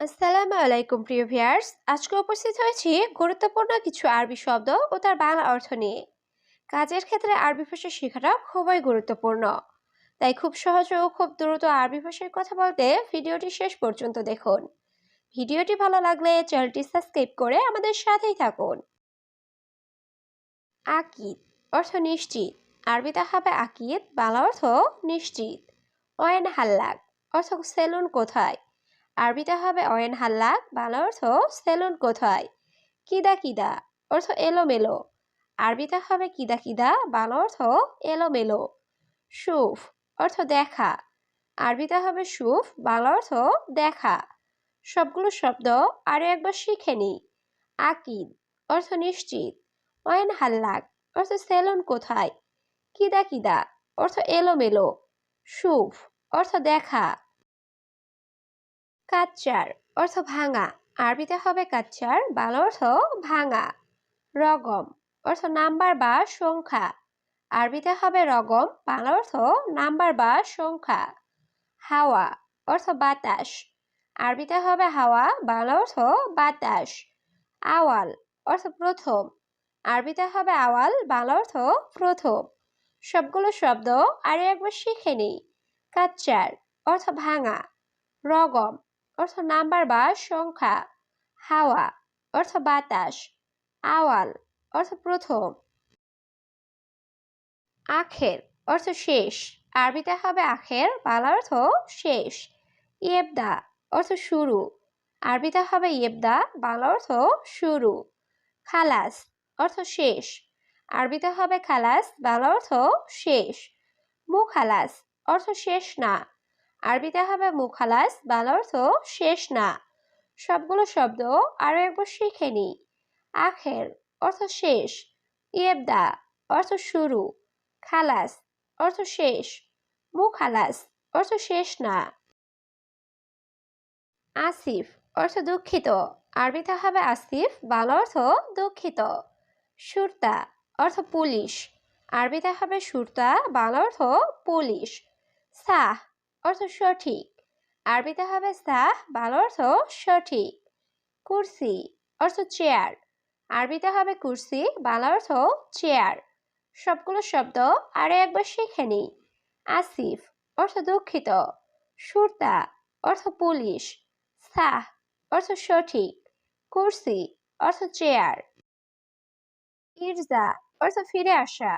আসসালামু আলাইকুম, প্রিয় ভিউয়ার্স। আজকে উপস্থিত হয়েছি গুরুত্বপূর্ণ কিছু আরবি শব্দ ও তার বাংলা অর্থ নিয়ে। কাজের ক্ষেত্রে আরবি ভাষা শেখাটা খুবই গুরুত্বপূর্ণ। তাই খুব সহজে ও খুব দ্রুত আরবি ভাষায় কথা বলতে ভিডিওটি শেষ পর্যন্ত দেখুন। ভিডিওটি ভালো লাগলে চ্যানেলটি সাবস্ক্রাইব করে আমাদের সাথেই থাকুন। আকিদ অর্থ নিশ্চিত। আরবিতে হবে আকিদ, বাংলা অর্থ নিশ্চিত। ওয়েন হাল্লাক অর্থ সেলুন কোথায়? আরবিতে হবে অয়েন হাল্লাক বাংলা অর্থ সেলুন কোথায়? কিদা কিদা, অর্থ এলোমেলো। আরবিতে হবে কিদা কিদা বাংলা অর্থ এলোমেলো। সুফ, অর্থ দেখা। আরবিতে হবে সুফ বাংলা অর্থ দেখা। সবগুলো শব্দ আরও একবার শিখে নিই। আকিদ, অর্থ নিশ্চিত। অয়েন হাল্লাক অর্থ সেলুন কোথায়? কিদা কিদা, অর্থ এলোমেলো। সুফ, অর্থ দেখা। কাচ্চার অর্থ ভাঙা। আরবিতে হবে কাচ্চার, বাংলা অর্থ ভাঙা। রগম অর্থ নাম্বার বা সংখ্যা। আরবিতে হবে রগম, বাংলা অর্থ নাম্বার বা সংখ্যা। হাওয়া অর্থ বাতাস। আরবিতে হবে হাওয়া, বাংলা অর্থ বাতাস। আওয়াল অর্থ প্রথম। আরবিতে হবে আওয়াল, বাংলা অর্থ প্রথম। সবগুলো শব্দ আরও একবার শিখে নিই। কাচ্চার অর্থ ভাঙা। রগম অর্থ নাম্বার বা সংখ্যা। হাওয়া, অর্থ বাতাস। আওয়াল, অর্থ প্রথম। আখের, অর্থ শেষ। আরবিতে হবে আখের, বাংলা অর্থ শেষ। ইয়েবদা, অর্থ শুরু। আরবিতে হবে ইয়েবদা, বাংলা অর্থ শুরু। খালাস, অর্থ শেষ। আরবিতে হবে খালাস, বাংলা অর্থ শেষ। মুখালাস, অর্থ শেষ না। আরবিতে হবে মুখালাস, বাংলা অর্থ শেষ না। সবগুলো শব্দ আরও একবার শিখে নিই। আখের অর্থ শেষ। ইয়েবদা অর্থ শুরু। খালাস অর্থ শেষ। মুখালাস অর্থ শেষ না। আসিফ অর্থ দুঃখিত। আরবিতে হবে আসিফ, বাংলা অর্থ দুঃখিত। সুরতা অর্থ পুলিশ। আরবিতে হবে সুরতা, বাংলা অর্থ পুলিশ। সাহ অর্থ সঠিক। আরবিতে হবে সাহ, বাংলা অর্থ সঠিক। কুরসি, অর্থ চেয়ার। আরবিতে হবে কুরসি, বাংলা অর্থ চেয়ার। সবগুলো শব্দ আরও একবার শিখে নিই। আসিফ, অর্থ দুঃখিত। সুরতা, অর্থ পুলিশ। সাহ, অর্থ সঠিক। কুরসি, অর্থ চেয়ার। ইরজা, অর্থ ফিরে আসা।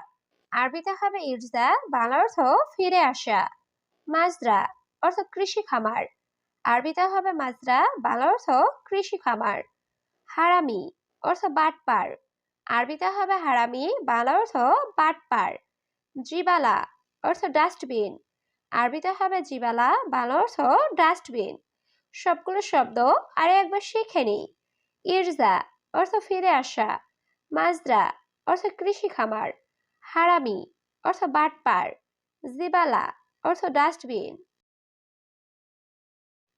আরবিতে হবে ইরজা, বাংলা অর্থ ফিরে আসা। মাজরা, অর্থ কৃষি খামার। আরবিতে হবে মাজরা বাংলা অর্থ কৃষি খামার। হারামি, অর্থ বাটপার। আরবিতে হবে হারামি বাংলা অর্থ বাটপার। জিবালা, অর্থ ডাস্টবিন। আরবিতে হবে জিবালা বাংলা অর্থ ডাস্টবিন। সবগুলো শব্দ আরে একবার শিখে নিই। ইরজা, অর্থ ফিরে আসা। মাজরা, অর্থ কৃষি খামার। হারামি, অর্থ বাটপার। জিবালা অর্থ ডাস্টবিন।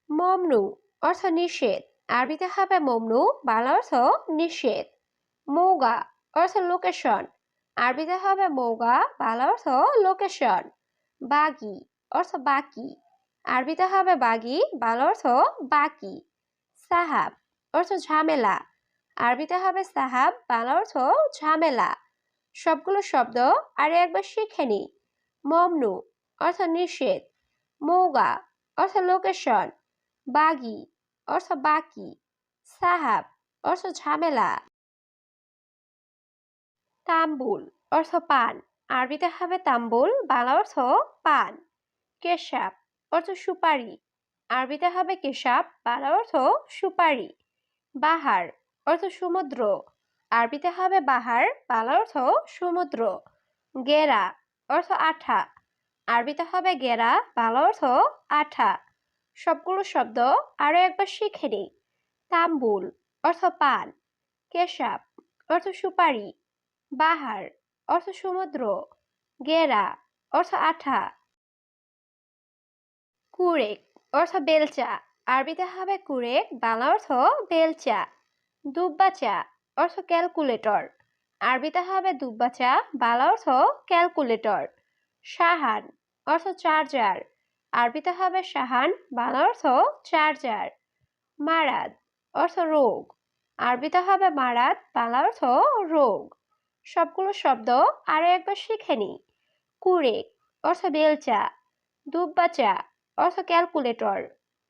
মমনু, অর্থ নিষেধ। আরবিতে হবে মমনু, বাংলা অর্থ নিষেধ। মৌগা, অর্থ লোকেশন। আরবিতে হবে মৌগা, বাংলা অর্থ লোকেশন। বাগি, অর্থ বাকি। আরবিতে হবে বাগি, বাংলা অর্থ বাকি। সাহাব, অর্থ ঝামেলা। আরবিতে হবে সাহাব, বাংলা অর্থ ঝামেলা। সবগুলো শব্দ আরে একবার শিখে নি। মমনু অর্থ নিষেধ। মৌগা, অর্থ লোকেশন। বাগি, অর্থ বাকি। সাহাব, অর্থ ঝামেলা। তাম্বুল, অর্থ পান। আরবিতে হবে তাম্বুল, বাংলা অর্থ পান। কেশাব, অর্থ সুপারি। আরবিতে হবে কেশাব, বাংলা অর্থ সুপারি। বাহার, অর্থ সমুদ্র। আরবিতে হবে বাহার, বাংলা অর্থ সমুদ্র। গেরা, অর্থ আঠা। আরবিতে হবে গেরা, বাংলা অর্থ আঠা। সবগুলো শব্দ আরও একবার শিখে নিই। তাম্বুল অর্থ পান, কেশাব অর্থ সুপারি, বাহার অর্থ সমুদ্র, গেরা অর্থ আঠা। কুরেক অর্থ বেলচা, আরবিতে হবে কুরেক, বাংলা অর্থ বেলচা। দুব্বাচা অর্থ ক্যালকুলেটর, আরবিতে হবে দুব্বাচা, বাংলা অর্থ ক্যালকুলেটর। সাহান অর্থ চার্জার। আরবিতে হবে সাহান বাংলা অর্থ চার্জার। মারাদ, অর্থ রোগ। আরবিতে হবে মারাদ, বাংলা অর্থ রোগ। সবগুলো শব্দ আরও একবার শিখে নি। কুরেক, অর্থ বেলচা। দুব্বাচা, অর্থ ক্যালকুলেটর।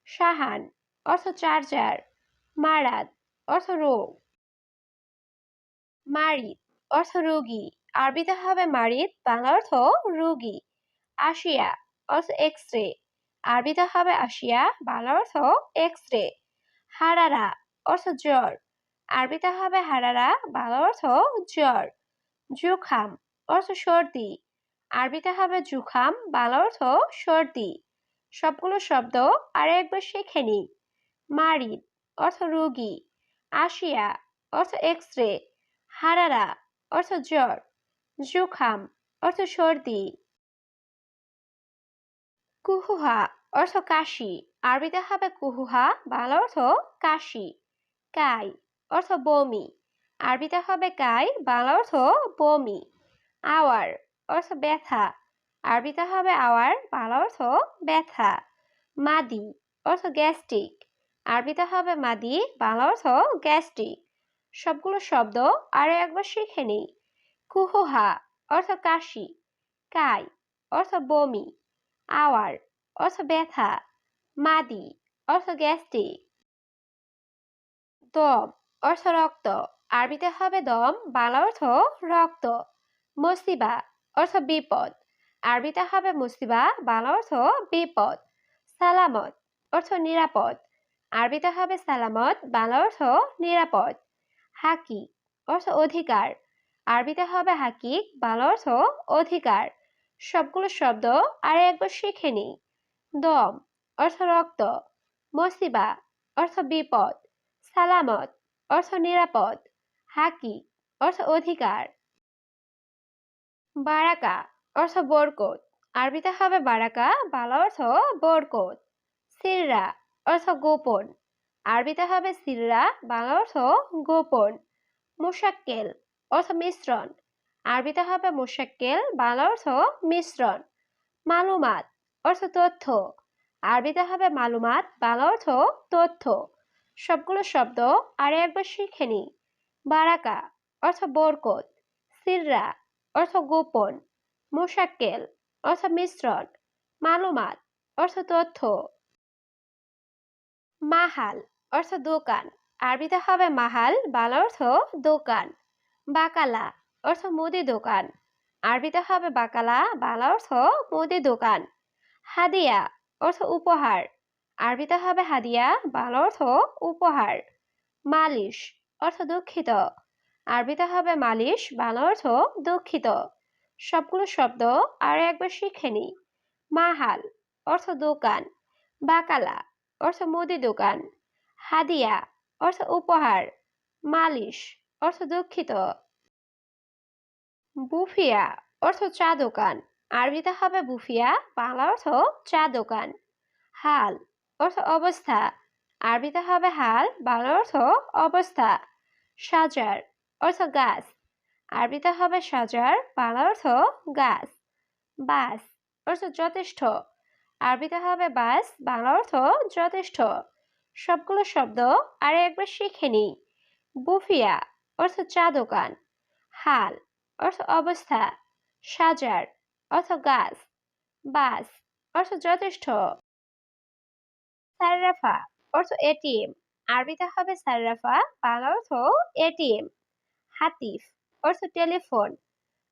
সাহান অর্থ চার্জার। মারাদ, অর্থ রোগ। মারিদ, অর্থ রোগী। আরবিতে হবে মারিদ, বাংলা অর্থ রোগী। আসিয়া, অর্থ এক্স রে আরবিতে হবে আসিয়া, বাংলা অর্থ এক্স রে হারারা, অর্থ জ্বর। আরবিতে হবে হারারা, বাংলা অর্থ জ্বর। জুখাম, অর্থ সর্দি। আরবিতে হবে জুখাম, বাংলা অর্থ সর্দি। সবগুলো শব্দ আর একবার শিখে নি মারিদ, অর্থ রোগী। আসিয়া, অর্থ এক্স রে হারারা, অর্থ জ্বর। জুখাম, অর্থ সর্দি। কুহুহা, অর্থ কাশি। আরবিতে হবে কুহুহা, বাংলা অর্থ কাশি। কাই, অর্থ বমি। আরবিতে হবে কাই, বাংলা অর্থ বমি। আওয়ার, অর্থ ব্যথা। আরবিতে হবে আওয়ার, বাংলা অর্থ ব্যথা। মাদি, অর্থ গ্যাস্ট্রিক। আরবিতে হবে মাদি, বাংলা অর্থ গ্যাস্ট্রিক। সবগুলো শব্দ আরও একবার শিখে নিই। কুহুহা অর্থ কাশি কাই অর্থ বমি আওয়ার অর্থ ব্যথা মাদি অর্থ গ্যাস্ট্রিক দম অর্থ রক্ত আরবিতে হবে দম বাংলা অর্থ রক্ত মসিবা অর্থ বিপদ আরবিতে হবে মুসিবা বাংলা অর্থ বিপদ সালামত অর্থ নিরাপদ আরবিতে হবে সালামত বাংলা অর্থ নিরাপদ হাকি অর্থ অধিকার আরবিতে হবে হাকিক, বাংলা অর্থ অধিকার। সবগুলো শব্দ আর একবার শিখে নিই। দম, অর্থ রক্ত। মসিবা, অর্থ বিপদ। সালামত, অর্থ নিরাপদ। হাকি অর্থ অধিকার। বারাকা, অর্থ বরকত। আরবিতে হবে বারাকা, বাংলা অর্থ বরকত। সিররা, অর্থ গোপন। আরবিতে হবে সিররা, বাংলা অর্থ গোপন। মুশাক্কেল অর্থ মিশ্রণ। আরবিতে হবে মুশাক্কেল, বাংলা অর্থ মিশ্রণ। মালুমাত অর্থ তথ্য। আরবিতে হবে মালুমাত, বাংলা অর্থ তথ্য। সবগুলো শব্দ আর একবার শিখে নি। বারাকা অর্থ বরকত। সিররা অর্থ গোপন। মুশাক্কেল অর্থ মিশ্রণ। মালুমাত অর্থ তথ্য। মাহাল অর্থ দোকান। আরবিতে হবে মাহাল, বাংলা অর্থ দোকান। বাকালা, অর্থ মুদি দোকান। আরবিতে হবে বাকালা, বাংলা অর্থ মুদি দোকান। হাদিয়া, অর্থ উপহার। আরবিতে হবে হাদিয়া, বাংলা অর্থ উপহার। মালিশ, অর্থ দুঃখিত। আরবিতে হবে মালিশ, বাংলা অর্থ দুঃখিত। সবগুলো শব্দ আর একবার শিখে নি মাহাল, অর্থ দোকান। বাকালা, অর্থ মুদি দোকান। হাদিয়া, অর্থ উপহার। মালিশ অর্থ দুঃখিত। বুফিয়া, অর্থ চা দোকান। আরবিতে হবে বুফিয়া, বাংলা অর্থ চা দোকান। হাল, অর্থ অবস্থা। আরবিতে হবে হাল, বাংলা অর্থ অবস্থা। সাজার, অর্থ গাছ। আরবিতে হবে সাজার, বাংলা অর্থ গাছ। বাস, অর্থ যথেষ্ট। আরবিতে হবে বাস, বাংলা অর্থ যথেষ্ট। সবগুলো শব্দ আর একবার শিখে নিই। বুফিয়া অর্থ চা দোকান হাল, অর্থ অবস্থা, সাজার, অর্থ গাছ, বাস, অর্থ যথেষ্ট। সার্রাফা, অর্থ এটিএম, আরবিতে হবে সার্রাফা, বাংলা অর্থ এটিএম। হাতিফ, অর্থ টেলিফোন,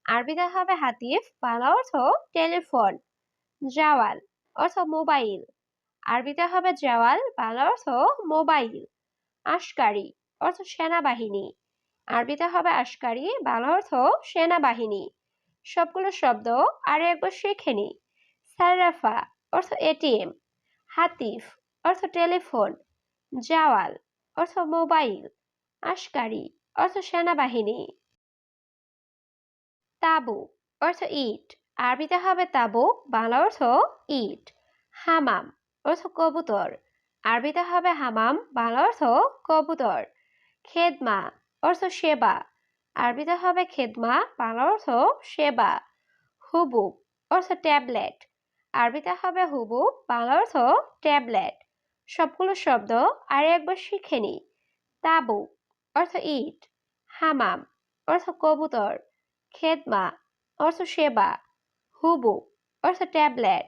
আরবিতে হবে হাতিফ, বাংলা অর্থ টেলিফোন। জাওয়াল, অর্থ মোবাইল, আরবিতে হবে জাওয়াল, বাংলা অর্থ মোবাইল। আশকারি, অর্থ সেনাবাহিনী। আরবিতে হবে আশকারি, বাংলা অর্থ সেনাবাহিনী। সবগুলো শব্দ আর একবার শিখে নি। সার্রাফা অর্থ এটিএম। হাতিফ, অর্থ টেলিফোন। জাওয়াল, অর্থ মোবাইল। আশকারি, অর্থ সেনাবাহিনী। তাবু, অর্থ ইট। আরবিতে হবে তাবু, বাংলা অর্থ ইট। হামাম, অর্থ কবুতর। আরবিতে হবে হামাম, বাংলা অর্থ কবুতর। খেদমা অর্থ সেবা। আরবিতে হবে খেদমা, বাংলা অর্থ সেবা। হুবুব অর্থ ট্যাবলেট। আরবিতে হবে হুবুব বাংলা অর্থ ট্যাবলেট। সবগুলো শব্দ আর একবার শিখে নিই। তাবু অর্থ ইট। হামাম অর্থ কবুতর। খেদমা অর্থ সেবা। হুবু অর্থ ট্যাবলেট।